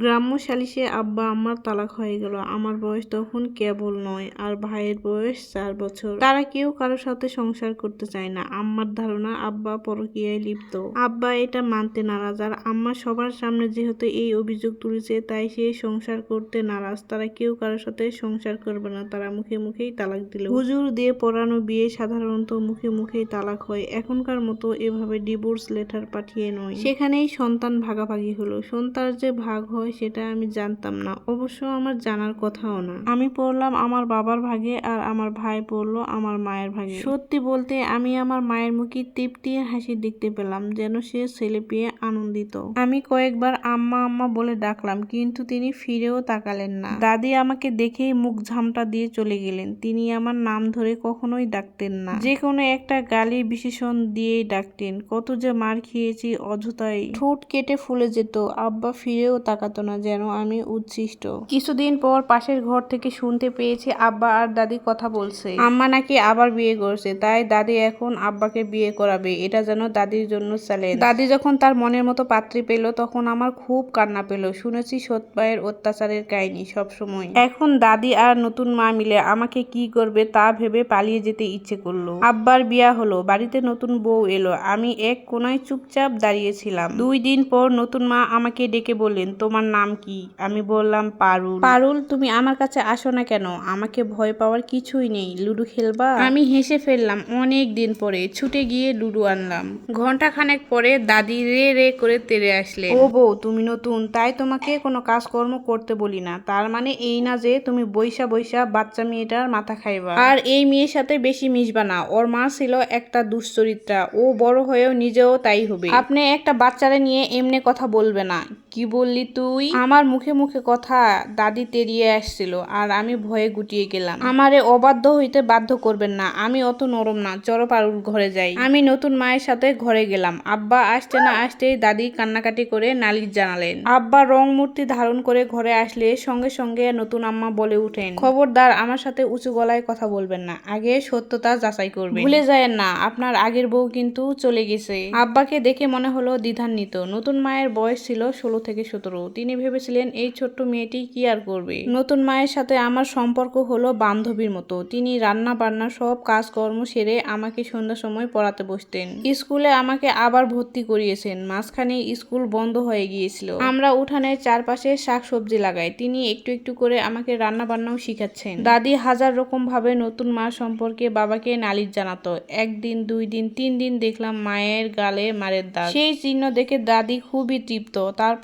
গ্রাম্য সালিশে আব্বা আম্মার তালাক হয়ে গেল। আমার বয়স তখন কেবল নয়, আর ভাইয়ের বয়স চার বছর। তারা কেউ কারোর সাথে সংসার করতে চায় না। আম্মার ধারণা আব্বা পরকীয়ায় লিপ্ত। আব্বা এটা মানতে নারাজ, আর আম্মা সবার সামনে যেহেতু এই অভিযোগ তুলেছে, তাই সে সংসার করতে নারাজ। তারা কেউ কারোর সাথে সংসার করবে না। তারা মুখে মুখেই তালাক দিল। হুজুর দিয়ে পড়ানো বিয়ে সাধারণত মুখে মুখেই তালাক হয়। এখনকার মতো এভাবে ডিভোর্স লেটার পাঠিয়ে নয়। সেখানেই সন্তান ভাগাভাগি হলো। সন্তান যে ভাগ হয় সেটা আমি জানতাম না। অবশ্য আমার জানার কথাও না। আমি পড়লাম আমার বাবার ভাগে আর আমার ভাই পড়ল আমার মায়ের ভাগে। সত্যি বলতে আমি আমার মায়ের মুখে তৃপ্তি হাসি দেখতে পেলাম যেন সে ছেলে পেয়ে আনন্দিত। আমি কয়েকবার আম্মা আম্মা বলে ডাকলাম কিন্তু তিনি ফিরেও তাকালেন না। দাদি আমাকে দেখেই মুখ ঝামটা দিয়ে চলে গেলেন। তিনি আমার নাম ধরে কখনোই ডাকতেন না। যে কোনো একটা গালি বিশেষণ দিয়েই ডাকতেন। কত যে মার খেয়েছি অযথাই। ঠোঁট কেটে ফুলে যেত। আব্বা ফিরেও তাকাতো না যেন আমি উচ্ছিষ্ট। কিছুদিন পর পাশের ঘর থেকে শুনতে পেয়েছি আব্বা আর দাদি কথা বলছে। আম্মা নাকি আবার বিয়ে করছে তাই দাদি এখন আব্বাকে বিয়ে করাবে এটা যেন দাদির জন্য চ্যালেঞ্জ। দাদি যখন তার মনের মতো পাত্রী পেল তখন আমার খুব কান্না পেল। শুনেছি সৎ মায়ের অত্যাচারের কাহিনী সবসময় এখন দাদি আর নতুন মা মিলে আমাকে কি করবে তা ভেবে পালিয়ে যেতে ইচ্ছে করল। আব্বার বিয়া হলো বাড়িতে নতুন বউ এলো আমি এক কোনায় চুপচাপ দাঁড়িয়েছিলাম। দুই দিন পর নতুন মা আমাকে ডেকে বললেন তোমার নাম কি? আমি বললাম পারুল। পারুল তুমি আমার কাছে আসো না কেন? আমাকে ভয় পাওয়ার কিছুই নেই। লুডো খেলবা? আমি হেসে ফেললাম অনেক দিন পরে। ছুটে গিয়ে লুডো আনলাম। ঘণ্টা খানেক পরে দাদি রে রে করে তেড়ে আসলে ও বউ তুমি নতুন তাই তোমাকে কোনো কাজকর্ম করতে বলি না। তার মানে এই না যে তুমি বৈশা বৈশা বাচ্চা মেয়েটার মাথা খাইবা। আর এই মেয়ের সাথে বেশি মিশবা না। ওর মা ছিল একটা দুশ্চরিত্রা। ও বড় হয়েও নিজেও তাই হবে। আপনি একটা বাচ্চারে নিয়ে এমনি কথা বলবে না। কি বললি তুই? আমার মুখে মুখে কথা দাদি তেড়িয়ে আসছিল আর আমি ভয়ে গুটিয়ে গেলাম। আমারে অবাধ্য হইতে বাধ্য করবেন না আমি অত নরম না চরপারুর ঘরে যাই। আমি নতুন মায়ের সাথে ঘরে গেলাম। আব্বা আসতে না আসতেই দাদি কান্নাকাটি করে নালিশ জানালেন। আব্বা রং মূর্তি ধারণ করে ঘরে আসলে সঙ্গে সঙ্গে নতুন আম্মা বলে উঠেন খবরদার আমার সাথে উঁচু গলায় কথা বলবেন না আগে সত্যতা যাচাই করবেন। ভুলে যায়েন না আপনার আগের বউ কিন্তু চলে গেছে। আব্বাকে দেখে মনে হলো দ্বিধান্বিত। নতুন মায়ের বয়স ছিল ষোলো থেকে সতেরো। তিনি ভেবেছিলেন, এই ছোট্ট মেয়েটি কি আর করবে? নতুন মায়ের সাথে আমার সম্পর্ক হলো বান্ধবীর মতো। তিনি রান্না বান্না সব কাজকর্ম সেরে আমাকে সন্ধ্যার সময় পড়াতে বসতেন। স্কুলে আমাকে আবার ভর্তি করিয়েছেন। মাঝখানে স্কুল বন্ধ হয়ে গিয়েছিল। আমরা উঠানের চারপাশে শাক সবজি লাগাই। তিনি একটু একটু করে আমাকে রান্না বান্নাও শিখাচ্ছেন। দাদি হাজার রকম ভাবে নতুন মা সম্পর্কে বাবাকে নালিশ জানাতো। একদিন, দুই দিন, তিন দিন দেখলাম মায়ের গালে মারের দাগ। সেই চিহ্ন দেখে দাদি খুবই তৃপ্ত।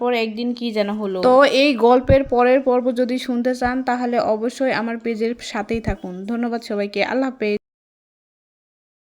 তারপর একদিন কি যেন হলো। তো এই গল্পের পরের পর্ব যদি শুনতে চান, তাহলে অবশ্যই আমার পেজের সাথেই থাকুন। ধন্যবাদ সবাইকে। আল্লাহ হাফেজ।